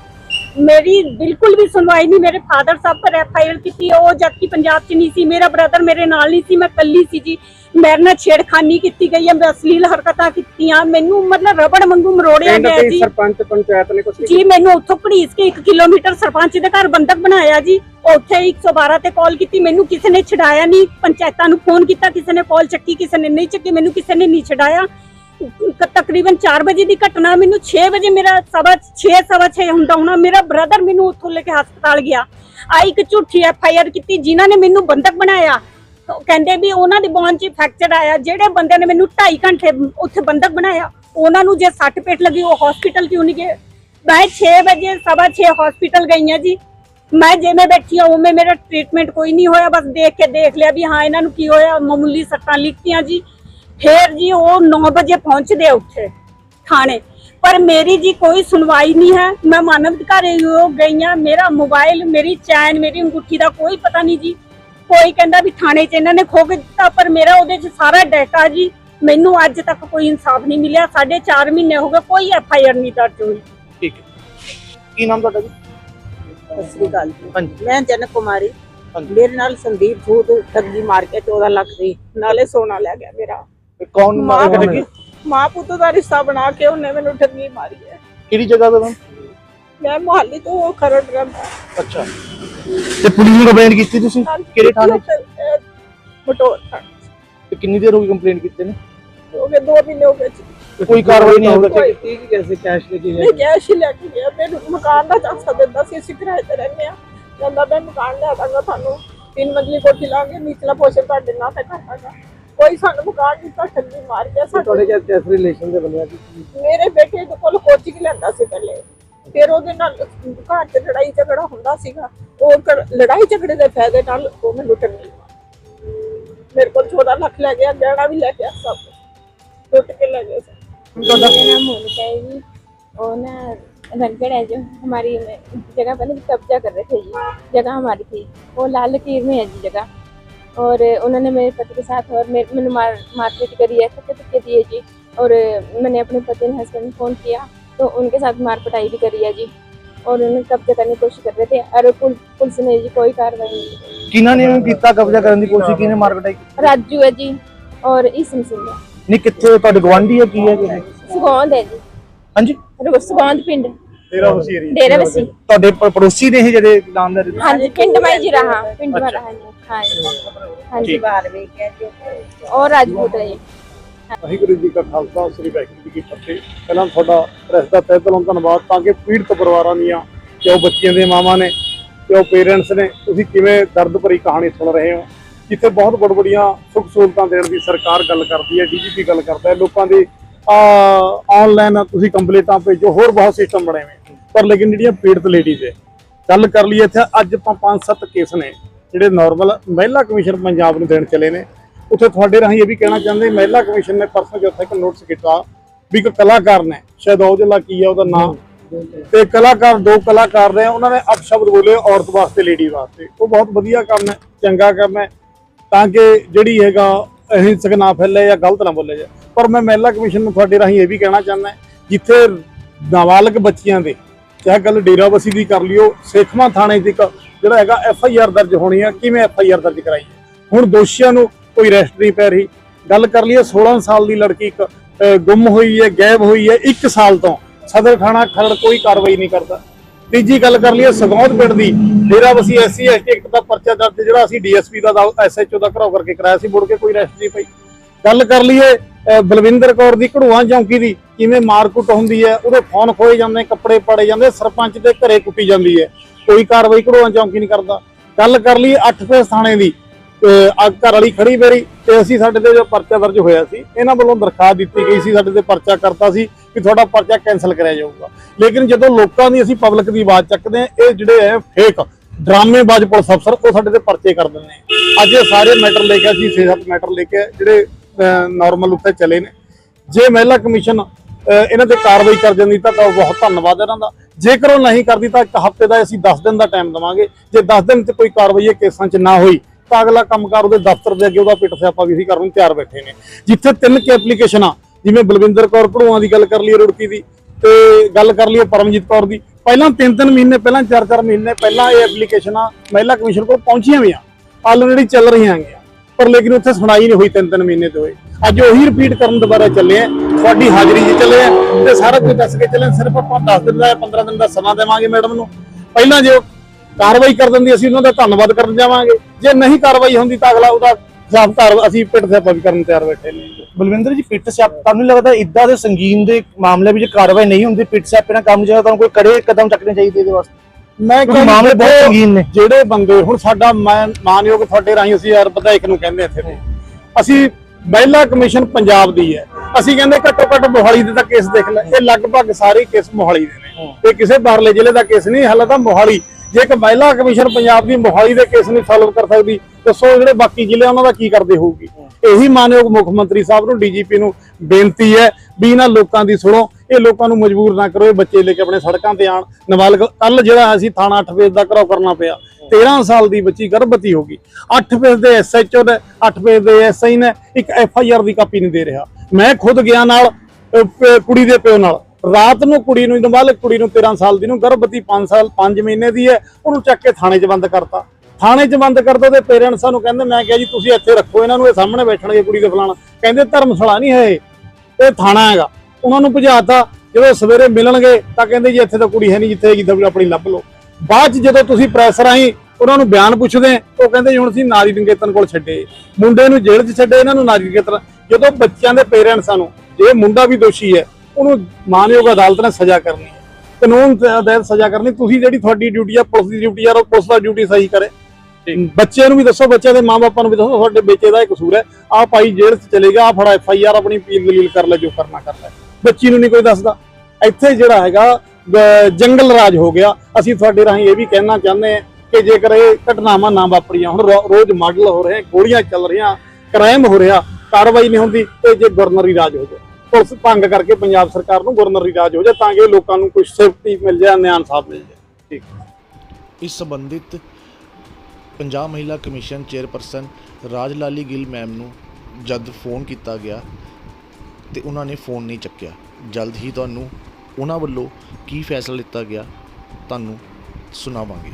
ਮੇਰੀ ਬਿਲਕੁਲ ਵੀ ਸੁਣਵਾਈ ਨਹੀਂ। ਮੇਰੇ ਫਾਦਰ ਸਾਹਿਬ ਪਰ ਐਫ ਆਈ ਆਰ ਕੀਤੀ, ਉਹ ਜਦ ਕਿ ਪੰਜਾਬ 'ਚ ਨਹੀਂ ਸੀ, ਮੇਰਾ ਬ੍ਰਦਰ ਮੇਰੇ ਨਾਲ ਨਹੀਂ ਸੀ, ਮੈਂ ਇਕੱਲੀ ਸੀ ਜੀ। ਮੇਰੇ ਨਾਲ ਛੇੜਖਾਨੀ ਕੀਤੀ ਗਈ ਹੈ ਮੈਂ ਅਸ਼ਲੀਲ ਹਰਕਤਾਂ ਕੀਤੀਆਂ ਮੈਨੂੰ ਮਤਲਬ ਰਬੜ ਵਾਂਗੂ ਮਰੋੜਿਆ ਗਿਆ ਜੀ। ਸਰਪੰਚ ਪੰਚਾਇਤ ਨੇ ਕੁਝ ਜੀ ਮੈਨੂੰ ਉੱਥੋਂ ਘੜੀਸ ਕੇ 1 ਕਿਲੋਮੀਟਰ ਸਰਪੰਚ ਦੇ ਘਰ ਬੰਦਕ ਬਣਾਇਆ ਜੀ। ਉੱਥੇ 112 ਤੇ ਕਾਲ ਕੀਤੀ ਮੈਨੂੰ ਕਿਸੇ ਨੇ ਛਡਾਇਆ ਨਹੀਂ। ਪੰਚਾਇਤਾਂ ਨੂੰ ਫੋਨ ਕੀਤਾ ਕਿਸੇ ਨੇ ਕਾਲ ਚੱਕੀ ਕਿਸੇ ਨੇ ਨਹੀਂ ਚੱਕੀ ਮੈਨੂੰ ਕਿਸੇ ਨੇ ਨਹੀਂ ਛਡਾਇਆ। ਕ- ਤਕਰੀਬਨ 4 ਵਜੇ ਦੀ ਘਟਨਾ ਮੈਨੂੰ 6 ਵਜੇ ਮੇਰਾ ਸਵਾ 6 ਸਵਾ 6 ਹੁੰਦਾ ਹੋਣਾ ਮੇਰਾ ਬ੍ਰਦਰ ਮੈਨੂੰ ਉੱਥੋਂ ਲੈ ਕੇ ਹਸਪਤਾਲ ਗਿਆ। ਆ ਇੱਕ ਝੂਠੀ ਐਫ ਆਈ ਆਰ ਕੀਤੀ ਜਿਨ੍ਹਾਂ ਨੇ ਮੈਨੂੰ ਬੰਦਕ ਬਣਾਇਆ। ਕਹਿੰਦੇ ਵੀ ਉਹਨਾਂ ਦੀ ਬੋਨ ਚ ਫ੍ਰੈਕਚਰ ਆਇਆ। ਜਿਹੜੇ ਬੰਦੇ ਨੇ ਮੈਨੂੰ 2.5 ਘੰਟੇ ਉੱਥੇ ਬੰਦਕ ਬਣਾਇਆ, ਉਹਨਾਂ ਨੂੰ ਜੇ ਸੱਟ ਪੇਟ ਲੱਗੀ, ਉਹ ਹਸਪੀਟਲ ਕਿਉਂ ਨਹੀਂ ਗਏ? ਮੈਂ 6 ਵਜੇ, ਸਵਾ 6 ਹਸਪੀਟਲ ਗਈ ਹਾਂ ਜੀ। ਮੈਂ ਜਿਵੇਂ ਬੈਠੀ ਹਾਂ, ਉਵੇਂ ਮੇਰਾ ਟ੍ਰੀਟਮੈਂਟ ਕੋਈ ਨਹੀਂ ਹੋਇਆ। ਬਸ ਦੇਖ ਕੇ ਦੇਖ ਲਿਆ ਵੀ ਹਾਂ, ਇਹਨਾਂ ਨੂੰ ਕੀ ਹੋਇਆ। ਮਾਮੂਲੀ ਸੱਟਾਂ ਲਿਖਤੀਆਂ ਜੀ। ਫੇਰ ਜੀ ਉਹ 9 ਵਜੇ ਪਹੁੰਚਦੇ ਆ ਉੱਥੇ, ਥਾਣੇ। ਪਰ ਮੇਰੀ ਜੀ ਕੋਈ ਸੁਣਵਾਈ ਨਹੀਂ ਹੈ। ਮੈਂ ਮਾਨਵ ਅਧਿਕਾਰੀ ਨੂੰ ਗਈ ਹਾਂ। ਮੇਰਾ ਮੋਬਾਈਲ ਮੇਰੀ ਚੈਨ, ਮੇਰੀ ਅੰਗੂਠੀ ਦਾ ਕੋਈ ਪਤਾ ਨਹੀਂ ਜੀ। ਕੋਈ ਕਹਿੰਦਾ ਵੀ ਥਾਣੇ 'ਚ ਇਹਨਾਂ ਨੇ ਖੋ ਕੇ ਦਿੱਤਾ ਪਰ ਮੇਰਾ ਉਹਦੇ 'ਚ ਸਾਰਾ ਡਾਟਾ ਜੀ ਮੈਨੂੰ ਅੱਜ ਤੱਕ ਕੋਈ ਇਨਸਾਫ ਨਹੀਂ ਮਿਲਿਆ ਸਾਢੇ 4 ਮਹੀਨੇ ਹੋ ਗਏ ਕੋਈ ਐਫ ਆਈ ਆਰ ਨਹੀਂ ਦਰਜ ਹੋਈ। ਠੀਕ ਹੈ। ਕੀ ਨਾਮ ਤੁਹਾਡਾ ਜੀ? ਸਤਿ ਸ੍ਰੀ ਅਕਾਲ ਜੀ। ਹਾਂਜੀ। ਮੈਂ ਜਨਕ ਕੁਮਾਰੀ। ਹਾਂਜੀ। ਮੇਰੇ ਨਾਲ ਸੰਦੀਪ ਸੂਦ ਠੱਗੀ ਮਾਰ ਕੇ 14 ਲੱਖ ਦੀ। ਨਾਲੇ ਸੋਨਾ ਲੈ ਗਿਆ ਮੇਰਾ। ਤੇ ਕੌਣ ਮਾਂ ਮਾਰ ਕੇ ਲੱਗੀ? ਮਾਂ ਪੁੱਤ ਦਾ ਰਿਸ਼ਤਾ ਬਣਾ ਕੇ ਉਹਨੇ ਮੈਨੂੰ ਠੱਗੀ ਮਾਰੀ ਹੈ। ਕਿਹੜੀ ਜਗ੍ਹਾ ਤੇ? ਮੈਮ ਮੈਂ ਮੁਹੱਲੀ ਤੋਂ ਖਰੜ ਰਹਿੰਦਾ। ਅੱਛਾ। ਤੇ ਪੁਲਿਸ ਨੂੰ ਕੰਪਲੇਂਟ ਕੀਤੀ ਤੁਸੀਂ? ਕਿਹੜੇ ਥਾਣੇ? 'ਚ? ਮਟੋਰ ਥਾਣੇ। ਤੇ ਕਿੰਨੀ ਦੇਰ ਹੋ ਗਈ ਕੰਪਲੇਂਟ ਕੀਤੇ ਨੇ? ਹੋ ਗਏ 2 ਮਹੀਨੇ ਹੋ ਗਏ ਜੀ। ਤੇ ਕੋਈ ਕਾਰਵਾਈ ਨਹੀਂ ਹੋ ਰਹੀ ਕੈਸੇ ਕੈਸ਼ ਲੈ ਕੇ ਮੈਂ ਕੈਸ਼ ਹੀ ਲੈ ਕੇ ਗਿਆ। ਮੈਨੂੰ ਮਕਾਨ ਦਾ ਚਾਂਸਾ ਦਿੰਦਾ ਸੀ। ਅਸੀਂ ਕਿਰਾਏ ਤੇ ਰਹਿੰਦੇ ਆ ਕਹਿੰਦਾ ਮੈਂ ਮਕਾਨ ਲਿਆ ਦਾਂਗਾ ਤੁਹਾਨੂੰ। ਤਿੰਨ ਮੰਜ਼ਲੀ ਕੋਠੀ ਲਾਂਗੇ। ਨਿਚਲਾ ਪੋਸ਼ਨ ਤੁਹਾਡੇ ਨਾਂ ਤੇ ਕਰ ਦਾਂਗਾ। ਕੋਈ ਸਾਨੂੰ ਮਕਾਨ ਦਿੱਤਾ ਠੱਗੀ ਮਾਰ ਗਿਆ ਸਾਡੇ ਕਿਆ ਕਿਸ ਰਿਲੇਸ਼ਨ ਦੇ ਬੰਦੇ ਮੇਰੇ ਬੇਟੇ ਦੇ ਕੋਲ ਕੋਚਿੰਗ ਲੈਂਦਾ ਸੀ ਪਹਿਲੇ। ਫਿਰ ਉਹਦੇ ਨਾਲ ਘਰ 'ਚ ਲੜਾਈ ਝਗੜਾ ਹੁੰਦਾ ਸੀਗਾ ਉਹ ਕਰ- ਲੜਾਈ ਝਗੜੇ ਦੇ ਫਾਇਦੇ ਨਾਲ ਉਹ ਮੈਨੂੰ ਟੰਗੀ ਮੇਰੇ ਕੋਲ 14 ਲੱਖ ਲੈ ਗਿਆ ਗਹਿਣਾ ਵੀ ਲੈ ਗਿਆ ਸਭ ਕੁਛ। ਲੁੱਟ के ले गए सब। मेरा नाम मोनिका है जी और ना रंगगढ़ है जो हमारी जगह पर ना कब्जा कर रहे थे जी जगह हमारी थी वो लाल लकीर में है जी जगह और उन्होंने मेरे पति के साथ और मेरे मैंने मार मारपीट करी है थप्पे थप्पे दिए जी और मैंने अपने पति ने हस्बैंड को फ़ोन किया तो उनके साथ मार पिटाई भी करी है जी और उन्होंने कब्जा करने की कोशिश कर रहे थे और पुल, पुलिस ने जी कोई कार्रवाई नहीं की ਕਿਹਨਾਂ ਨੇ ਕੀਤਾ ਕਬਜ਼ਾ ਕਰਨ ਦੀ ਕੋਸ਼ਿਸ਼ ਕਿਹਨੇ ਮਾਰ ਕਟਾਈ ਕੀਤੀ राजू है जी और ईसम सिंह है ਨਹੀਂ ਕਿੱਥੇ ਤੁਹਾਡੇ ਗਵਾਂਢੀ ਹੈ ਕੀ ਹੈ ਕਿਸੇ सुगौंद है जी ਹਾਂਜੀ सुगौंद पिंड ਤੇਰਾ ਵਸੀਰੀ डेरा बसी ਤੁਹਾਡੇ ਪ- ਪੜੋਸੀ ਨੇ ਇਹ ਜਿਹੜੇ ਨਾਮਦਾਰ हाँ जी पिंड में जी रहा पिंड में रहा जी हाँ जी हाँ जी बाहर भी कह जो और राजपूत है जी ਵਾਹਿਗੁਰੂ ਜੀ ਕਾ ਖਾਲਸਾ, ਸ੍ਰੀ ਵਾਹਿਗੁਰੂ ਜੀ ਕੀ ਫਤਿਹ। ਪਹਿਲਾਂ ਤੁਹਾਡਾ ਪ੍ਰੈਸ ਦਾ ਤਹਿ ਦਿਲੋਂ ਧੰਨਵਾਦ, ਤਾਂ ਕਿ ਪੀੜਤ ਪਰਿਵਾਰਾਂ ਦੀਆਂ ਕਿ ਉਹ ਬੱਚਿਆਂ ਦੇ ਮਾਵਾਂ ਨੇ ਕਿ ਉਹ ਪੇਰੈਂਟਸ ਨੇ, ਤੁਸੀਂ ਕਿਵੇਂ ਦਰਦ ਭਰੀ ਕਹਾਣੀ ਸੁਣ ਰਹੇ ਹੋ? ਜਿੱਥੇ ਬਹੁਤ ਬੜ ਬੜੀਆਂ ਸੁੱਖ ਸਹੂਲਤਾਂ ਦੇਣ ਦੀ ਸਰਕਾਰ ਗੱਲ ਕਰਦੀ ਹੈ, ਡੀਜੀਪੀ ਗੱਲ ਕਰਦਾ ਹੈ, ਲੋਕਾਂ ਦੀ ਆਨਲਾਈਨ ਤੁਸੀਂ ਕੰਪਲੀਟਾਂ ਭੇਜੋ, ਹੋਰ ਬਹੁਤ ਸਿਸਟਮ ਬਣੇ ਹੋਏ ਪਰ ਲੇਕਿਨ ਜਿਹੜੀਆਂ ਪੀੜਤ ਲੇਡੀਜ਼ ਹੈ ਗੱਲ ਕਰ ਲਈਏ ਇੱਥੇ, ਅੱਜ ਆਪਾਂ ਪੰਜ ਸੱਤ ਕੇਸ ਨੇ, ਜਿਹੜੇ ਨਾਰਮਲ ਮਹਿਲਾ ਕਮਿਸ਼ਨ ਪੰਜਾਬ ਨੂੰ ਦੇਣ ਚਲੇ ਨੇ। ਉੱਥੇ ਤੁਹਾਡੇ ਰਾਹੀਂ ਇਹ ਵੀ ਕਹਿਣਾ ਚਾਹੁੰਦੇ, ਮਹਿਲਾ ਕਮਿਸ਼ਨ ਨੇ ਪਰਸੋਂ ਚੌਥੇ ਇੱਕ ਨੋਟਿਸ ਕੀਤਾ ਵੀ ਇੱਕ ਕਲਾਕਾਰ ਨੇ, ਸ਼ਾਇਦ ਉਹਦੇ ਕੀ ਹੈ ਉਹਦਾ ਨਾਮ। ਤੇ ਕਲਾਕਾਰ, ਦੋ ਕਲਾਕਾਰ ਨੇ, ਉਹਨਾਂ ਨੇ ਅਪਸ਼ਬਦ ਬੋਲੇ ਔਰਤ ਵਾਸਤੇ ਲੇਡੀ ਵਾਸਤੇ। ਉਹ ਬਹੁਤ ਵਧੀਆ ਕੰਮ ਹੈ, ਚੰਗਾ ਕੰਮ ਹੈ, ਤਾਂ ਕਿ ਜਿਹੜੀ ਹੈਗਾ ਅਹਿੰਸਕ ਨਾ ਫੈਲੇ ਜਾਂ ਗਲਤ ਨਾ ਬੋਲੇ ਜਾ ਪਰ ਮੈਂ ਮਹਿਲਾ ਕਮਿਸ਼ਨ ਨੂੰ ਤੁਹਾਡੇ ਰਾਹੀਂ ਇਹ ਵੀ ਕਹਿਣਾ ਚਾਹੁੰਦਾ, ਜਿੱਥੇ ਨਾਬਾਲਗ ਬੱਚਿਆਂ ਦੇ, ਚਾਹੇ ਗੱਲ ਡੇਰਾਬੱਸੀ ਦੀ ਕਰ ਲਿਓ, ਸੇਖਵਾਂ ਥਾਣੇ 'ਚ ਇੱਕ ਜਿਹੜਾ ਹੈਗਾ ਐਫ ਆਈ ਆਰ ਦਰਜ ਹੋਣੀ ਆ, ਕਿਵੇਂ ਐਫ ਆਈ ਆਰ ਦਰਜ ਕਰਾਈ ਹੈ ਹੁਣ ਦੋਸ਼ੀਆਂ ਨੂੰ ਕੋਈ ਰੈਸਟ ਨਹੀਂ ਪੈ ਰਹੀ। ਗੱਲ ਕਰ ਲਈਏ 16 ਸਾਲ ਦੀ ਲੜਕੀ ਗੁੰਮ ਹੋਈ ਹੈ, ਗਾਇਬ ਹੋਈ ਹੈ 1 ਸਾਲ ਤੋਂ। ਸਦਰ ਥਾਣਾ ਖਰੜ ਕੋਈ ਕਾਰਵਾਈ ਨਹੀਂ ਕਰਦਾ। ਤੀਜੀ ਗੱਲ ਕਰ ਲਈਏ, ਸਗੌਂਦ ਪਿੰਡ ਦੀ Dera Derabassi SC, ST act ਦਾ ਪਰਚਾ ਦਰਜ ਜਿਹੜਾ ਅਸੀਂ ਡੀਐਸਪੀ ਦਾ ਐਸਐਚਓ ਦਾ ਘਰਾਓ ਕਰਕੇ ਕਰਾਇਆ ਸੀ, ਮੁੜ ਕੇ ਕੋਈ ਰੈਸਟ ਨਹੀਂ ਪਈ। ਗੱਲ ਕਰ ਲਈਏ ਬਲਵਿੰਦਰ ਕੌਰ ਦੀ, ਘੜੂਆਂ ਚੌਂਕੀ ਦੀ, ਕਿਵੇਂ ਮਾਰਕੁੱਟ ਹੁੰਦੀ ਹੈ, ਉਹਦੇ ਫੋਨ ਖੋਏ ਜਾਂਦੇ, ਕੱਪੜੇ ਪਾੜੇ ਜਾਂਦੇ, ਸਰਪੰਚ ਦੇ ਘਰੇ ਕੁੱਟੀ ਜਾਂਦੀ ਹੈ। ਕੋਈ ਕਾਰਵਾਈ ਘੜੂਆਂ ਚੌਂਕੀ ਨਹੀਂ ਕਰਦਾ। ਗੱਲ ਕਰ ਲਈਏ 8 ਫੇਸ ਥਾਣੇ ਦੀ ਅਹ, ਅੱਗ ਘਰ ਵਾਲੀ ਖੜੀ ਮੇਰੀ ਤੇ ਅਸੀਂ ਸਾਡੇ ਤੇ ਜੋ ਪਰਚਾ ਦਰਜ ਹੋਇਆ ਸੀ ਇਹਨਾਂ ਵੱਲੋਂ ਦਰਖਾਸਤ ਦਿੱਤੀ ਗਈ ਸੀ ਸਾਡੇ ਤੇ ਪਰਚਾ ਕਰਤਾ ਸੀ ਕਿ ਤੁਹਾਡਾ ਪਰਚਾ ਕੈਨਸਲ ਕਰਿਆ ਜਾਊਗਾ। ਲੇਕਿਨ ਜਦੋਂ ਲੋਕਾਂ ਦੀ ਅਸੀਂ ਪਬਲਿਕ ਦੀ ਆਵਾਜ਼ ਚੱਕਦੇ ਹਾਂ ਇਹ ਜਿਹੜੇ ਹੈ ਫੇਕ ਡਰਾਮੇਬਾਜ਼ ਪੁਲਿਸ ਅਫਸਰ ਉਹ ਸਾਡੇ ਤੇ ਪਰਚੇ ਕਰ ਦਿੰਦੇ ਆ ਅੱਜ ਇਹ ਸਾਰੇ ਮੈਟਰ ਲੈ ਕੇ ਅਸੀਂ 6-7 ਮੈਟਰ ਲੈ ਕੇ ਜਿਹੜੇ ਨਾਰਮਲ ਉੱਤੇ ਚਲੇ ਨੇ। ਜੇ ਮਹਿਲਾ ਕਮਿਸ਼ਨ ਇਹਨਾਂ ਤੇ ਕਾਰਵਾਈ ਕਰ ਜਾਂਦੀ ਤਾਂ ਤਾਂ ਬਹੁਤ ਧੰਨਵਾਦ ਇਹਨਾਂ ਦਾ। ਜੇਕਰ ਉਹ ਨਹੀਂ ਕਰਦੀ ਤਾਂ ਇੱਕ ਹਫ਼ਤੇ ਦਾ ਅਸੀਂ 10 ਦਿਨ ਦਾ ਟਾਈਮ ਦਵਾਂਗੇ। ਜੇ 10 ਦਿਨ ਤੇ ਕੋਈ ਕਾਰਵਾਈ ਇਹ ਕੇਸਾਂ 'ਚ ਨਾ ਹੋਈ ਤਾਂ ਅਗਲਾ ਕੰਮਕਾਰ ਉਹਦੇ ਦਫ਼ਤਰ ਦੇ ਅੱਗੇ ਉਹਦਾ ਪਿੱਟ ਸਿਆਪਾ ਵੀ ਅਸੀਂ ਕਰਨ ਨੂੰ ਤਿਆਰ ਬੈਠੇ ਨੇ। ਜਿੱਥੇ ਤਿੰਨ ਕੇ ਐਪਲੀਕੇਸ਼ਨਾਂ ਜਿਵੇਂ ਬਲਵਿੰਦਰ ਕੌਰ ਘੜੂਆਂ ਦੀ ਗੱਲ ਕਰ ਲਈਏ, ਰੁੜਕੀ ਦੀ, ਤੇ ਗੱਲ ਕਰ ਲਈਏ ਪਰਮਜੀਤ ਕੌਰ ਦੀ। ਪਹਿਲਾਂ ਤਿੰਨ ਤਿੰਨ ਮਹੀਨੇ, ਪਹਿਲਾਂ ਚਾਰ ਚਾਰ ਮਹੀਨੇ, ਪਹਿਲਾਂ ਇਹ ਐਪਲੀਕੇਸ਼ਨਾਂ ਮਹਿਲਾ ਕਮਿਸ਼ਨ ਕੋਲ ਪਹੁੰਚੀਆਂ ਹੋਈਆਂ ਆਲਰੇਡੀ ਚੱਲ ਰਹੀਆਂ ਹੈਗੀਆਂ, ਪਰ ਲੇਕਿਨ ਉੱਥੇ ਸੁਣਾਈ ਨਹੀਂ ਹੋਈ ਤਿੰਨ ਤਿੰਨ ਮਹੀਨੇ ਤੋਂ ਹੋਏ ਅੱਜ ਉਹੀ ਰਿਪੀਟ ਕਰਨ ਦੁਬਾਰਾ ਚੱਲੇ ਆ, ਤੁਹਾਡੀ ਹਾਜ਼ਰੀ 'ਚ ਚੱਲੇ ਆ, ਤੇ ਸਾਰਾ ਕੁਝ ਦੱਸ ਕੇ ਚੱਲੇ ਸਿਰਫ ਆਪਾਂ 10 ਦਿਨ ਦਾ ਜਾਂ 15 ਦਿਨ ਦਾ ਸਮਾਂ ਦੇਵਾਂਗੇ ਮੈਡਮ ਨੂੰ। ਪਹਿਲਾਂ ਜੇ ਕਾਰਵਾਈ ਕਰ ਦਿੰਦੀ ਅਸੀਂ ਉਹਨਾਂ ਦਾ ਧੰਨਵਾਦ ਕਰਨ ਜਾਵਾਂਗੇ। ਜੇ ਨਹੀਂ ਕਾਰਵਾਈ ਹੁੰਦੀ ਤਾਂ ਅਗਲਾ ਉਹਦਾ ਘਰ ਅਸੀਂ ਪਿੱਟ ਸਿਆਪਾ ਵੀ ਕਰਨ ਨੂੰ ਤਿਆਰ ਬੈਠੇ ਨੇ। ਬਲਵਿੰਦਰ ਜੀ ਪਿੱਟ ਸਿਆਪ ਤੁਹਾਨੂੰ ਨਹੀਂ ਲੱਗਦਾ ਇਦਾਂ ਦੇ ਸੰਗੀਨ ਦੇ ਮਾਮਲੇ ਵਿੱਚ ਕਾਰਵਾਈ ਨਹੀਂ ਹੁੰਦੀ? ਪਿੱਟ ਸਿਆਪੇ ਨਾਲ ਕੰਮ ਜਿਹੜਾ ਤੁਹਾਨੂੰ ਕੋਈ ਕੜੇ ਕਦਮ ਚੱਕਣੇ ਚਾਹੀਦੇ ਇਹਦੇ ਵਾਸਤੇ? ਮੈਂ ਕਿਉਂਕਿ ਮਾਮਲੇ ਬਹੁਤ ਸੰਗੀਨ ਨੇ। ਜਿਹੜੇ ਬੰਦੇ ਹੁਣ ਸਾਡਾ ਮਾਨ- ਮਾਨਯੋਗ ਤੁਹਾਡੇ ਰਾਹੀਂ ਅਸੀਂ ਯਾਰ ਵਿਧਾਇਕ ਨੂੰ ਕਹਿੰਦੇ ਇੱਥੇ ਤੇ। ਅਸੀਂ ਮਹਿਲਾ ਕਮਿਸ਼ਨ ਪੰਜਾਬ ਦੀ ਹੈ। ਅਸੀਂ ਕਹਿੰਦੇ ਘੱਟੋ ਘੱਟ ਮੋਹਾਲੀ ਦੇ ਤਾਂ ਕੇਸ ਦੇਖ ਲੈ। ਇਹ ਲਗਭਗ ਸਾਰੇ ਕੇਸ ਮੋਹਾਲੀ ਦੇ ਨੇ। ਇਹ ਕਿਸੇ ਬਾਹਰਲੇ ਜ਼ਿਲ੍ਹੇ ਦਾ ਕੇਸ ਨਹੀਂ ਹਾਲੇ ਤਾਂ ਮੋਹਾਲੀ ਜੇ ਇੱਕ ਮਹਿਲਾ ਕਮਿਸ਼ਨ ਪੰਜਾਬ ਦੀ ਮੋਹਾਲੀ ਦੇ ਕੇਸ ਨਹੀਂ ਸੋਲਵ ਕਰ ਸਕਦੀ, ਦੱਸੋ ਜਿਹੜੇ ਬਾਕੀ ਜ਼ਿਲ੍ਹੇ ਉਹਨਾਂ ਦਾ ਕੀ ਕਰਦੇ ਹੋਊਗੀ? ਇਹੀ ਮਾਨਯੋਗ ਮੁੱਖ ਮੰਤਰੀ ਸਾਹਿਬ ਨੂੰ, ਡੀਜੀਪੀ ਨੂੰ ਬੇਨਤੀ ਹੈ ਵੀ ਇਹਨਾਂ ਲੋਕਾਂ ਦੀ ਸੁਣੋ, ਇਹ ਲੋਕਾਂ ਨੂੰ ਮਜਬੂਰ ਨਾ ਕਰੋ, ਇਹ ਬੱਚੇ ਲੈ ਕੇ ਆਪਣੇ ਸੜਕਾਂ ਤੇ ਆਣ ਨਾਬਾਲਗ ਕੱਲ ਜਿਹੜਾ ਅਸੀਂ ਥਾਣਾ 8 ਫੇਸ ਦਾ ਘਰਾਓ ਕਰਨਾ ਪਿਆ 13 ਸਾਲ ਦੀ ਬੱਚੀ ਗਰਭਵਤੀ ਹੋ ਗਈ। 8 ਫੇਸ ਦੇ ਐਸਐਚਓ ਨੇ 8 ਫੇਸ ਦੇ ਐਸਆਈ ਨੇ ਇੱਕ ਐਫਆਈਆਰ ਦੀ ਕਾਪੀ ਨਹੀਂ ਦੇ ਰਿਹਾ। ਮੈਂ ਖੁਦ ਗਿਆ ਨਾਲ ਕੁੜੀ ਦੇ ਪਿਓ ਨਾਲ। ਰਾਤ ਨੂੰ ਕੁੜੀ ਨੂੰ ਨਾਬਾਲਗ ਕੁੜੀ ਨੂੰ 13 ਸਾਲ ਦੀ ਨੂੰ ਗਰਭਵਤੀ 5 ਸਾਲ 5 ਮਹੀਨੇ ਦੀ ਹੈ ਉਹਨੂੰ ਚੱਕ ਕੇ ਥਾਣੇ 'ਚ ਬੰਦ ਕਰਤਾ। ਥਾਣੇ 'ਚ ਬੰਦ ਕਰਤਾ ਤੇ ਪੇਰੈਂਟਸਾਂ ਨੂੰ ਕਹਿੰਦੇ ਮੈਂ ਕਿਹਾ ਜੀ ਤੁਸੀਂ ਇੱਥੇ ਰੱਖੋ ਇਹਨਾਂ ਨੂੰ ਇਹ ਸਾਹਮਣੇ ਬੈਠਣਗੇ ਕੁੜੀ ਦੇ ਫਲਾਣਾ। ਕਹਿੰਦੇ ਧਰਮਸ਼ਾਲਾ ਨਹੀਂ ਹੈ ਇਹ, ਥਾਣਾ ਹੈਗਾ। ਉਹਨਾਂ ਨੂੰ ਭਜਾਤਾ ਜਦੋਂ ਸਵੇਰੇ ਮਿਲਣਗੇ ਤਾਂ ਕਹਿੰਦੇ ਜੀ ਇੱਥੇ ਤਾਂ ਕੁੜੀ ਹੈ ਨਹੀਂ ਜਿੱਥੇ ਹੈਗੀ ਤਾਂ ਆਪਣੀ ਲੱਭ ਲਓ। ਬਾਅਦ 'ਚ ਜਦੋਂ ਤੁਸੀਂ ਪ੍ਰੈਸ ਰਾਹੀਂ ਉਹਨਾਂ ਨੂੰ ਬਿਆਨ ਪੁੱਛਦੇ ਉਹ ਕਹਿੰਦੇ ਜੀ ਹੁਣ ਅਸੀਂ ਨਾਰੀ ਨਿਕੇਤਨ ਕੋਲ ਛੱਡੇ। ਮੁੰਡੇ ਨੂੰ ਜੇਲ੍ਹ 'ਚ ਛੱਡੇ ਇਹਨਾਂ ਨੂੰ ਨਾਰੀ ਨਿਕੇਤਨ। ਜਦੋਂ ਬੱਚਿਆਂ ਦੇ ਪੇਰੈਂਟਸਾਂ ਨੂੰ ਜੇ ਮੁੰਡਾ ਵੀ ਦੋਸ਼ੀ ਹੈ ਉਹਨੂੰ ਮਾਨਯੋਗ ਅਦਾਲਤ ਨੇ ਸਜ਼ਾ ਕਰਨੀ ਹੈ। ਕਾਨੂੰਨ ਤਹਿਤ ਸਜ਼ਾ ਕਰਨੀ ਤੁਸੀਂ ਜਿਹੜੀ ਤੁਹਾਡੀ ਡਿਊਟੀ ਆ ਪੁਲਿਸ ਦੀ ਡਿਊਟੀ ਆ ਉਹ ਪੁਲਿਸ ਦਾ ਡਿਊਟੀ ਸਹੀ ਕਰੇ। ਬੱਚਿਆਂ ਨੂੰ ਵੀ ਦੱਸੋ ਬੱਚਿਆਂ ਦੇ ਮਾਪਿਆਂ ਨੂੰ ਵੀ ਦੱਸੋ ਤੁਹਾਡੇ ਬੱਚੇ ਦਾ ਇਹ ਕਸੂਰ ਹੈ। ਆ ਭਾਈ ਜੇਲ੍ਹ 'ਚ ਚਲੇ ਗਿਆ ਆ ਫੜਾ ਐਫ ਆਈ ਆਰ ਆਪਣੀ ਪੀਲ ਦਲੀਲ ਕਰ ਲੈ ਜੋ ਕਰਨਾ ਕਰ ਲੈ। ਬੱਚੀ ਨੂੰ ਨਹੀਂ ਕੋਈ ਦੱਸਦਾ। ਇੱਥੇ ਜਿਹੜਾ ਹੈਗਾ ਜੰਗਲ ਰਾਜ ਹੋ ਗਿਆ। ਅਸੀਂ ਤੁਹਾਡੇ ਰਾਹੀਂ ਇਹ ਵੀ ਕਹਿਣਾ ਚਾਹੁੰਦੇ ਹਾਂ ਕਿ ਜੇਕਰ ਇਹ ਘਟਨਾਵਾਂ ਨਾ ਵਾਪਰੀਆਂ ਹੁਣ ਰੋਜ਼ ਮਾਡਲ ਹੋ ਰਹੇ ਗੋਲੀਆਂ ਚੱਲ ਰਹੀਆਂ ਕ੍ਰਾਈਮ ਹੋ ਰਿਹਾ ਕਾਰਵਾਈ ਨਹੀਂ ਹੁੰਦੀ ਤੇ ਜੇ ਗਵਰਨਰੀ ਰਾਜ ਹੋ ਜਾਏ। ਪੁਲਿਸ ਭੰਗ ਕਰਕੇ ਪੰਜਾਬ ਸਰਕਾਰ ਨੂੰ ਗਵਰਨਰੀ ਰਾਜ ਹੋ ਜਾਏ ਤਾਂ ਕਿ ਲੋਕਾਂ ਨੂੰ ਕੁਝ ਸੇਫਟੀ ਮਿਲ ਜਾਏ ਨਿਆਂ ਇਨਸਾਫ ਮਿਲ ਜਾਏ। ਠੀਕ। ਇਸ ਸੰਬੰਧਿਤ ਪੰਜਾਬ ਮਹਿਲਾ commission chairperson Raj Lali Gill ma'am ਨੂੰ ਜਦ ਫੋਨ ਕੀਤਾ ਗਿਆ ਤੇ ਉਹਨਾਂ ਨੇ ਫੋਨ ਨਹੀਂ ਚੱਕਿਆ। ਜਲਦ ਹੀ ਤੁਹਾਨੂੰ ਉਹਨਾਂ ਵੱਲੋਂ ਕੀ ਫੈਸਲਾ ਲਿੱਤਾ ਗਿਆ, ਤੁਹਾਨੂੰ ਸੁਣਾਵਾਂਗੇ।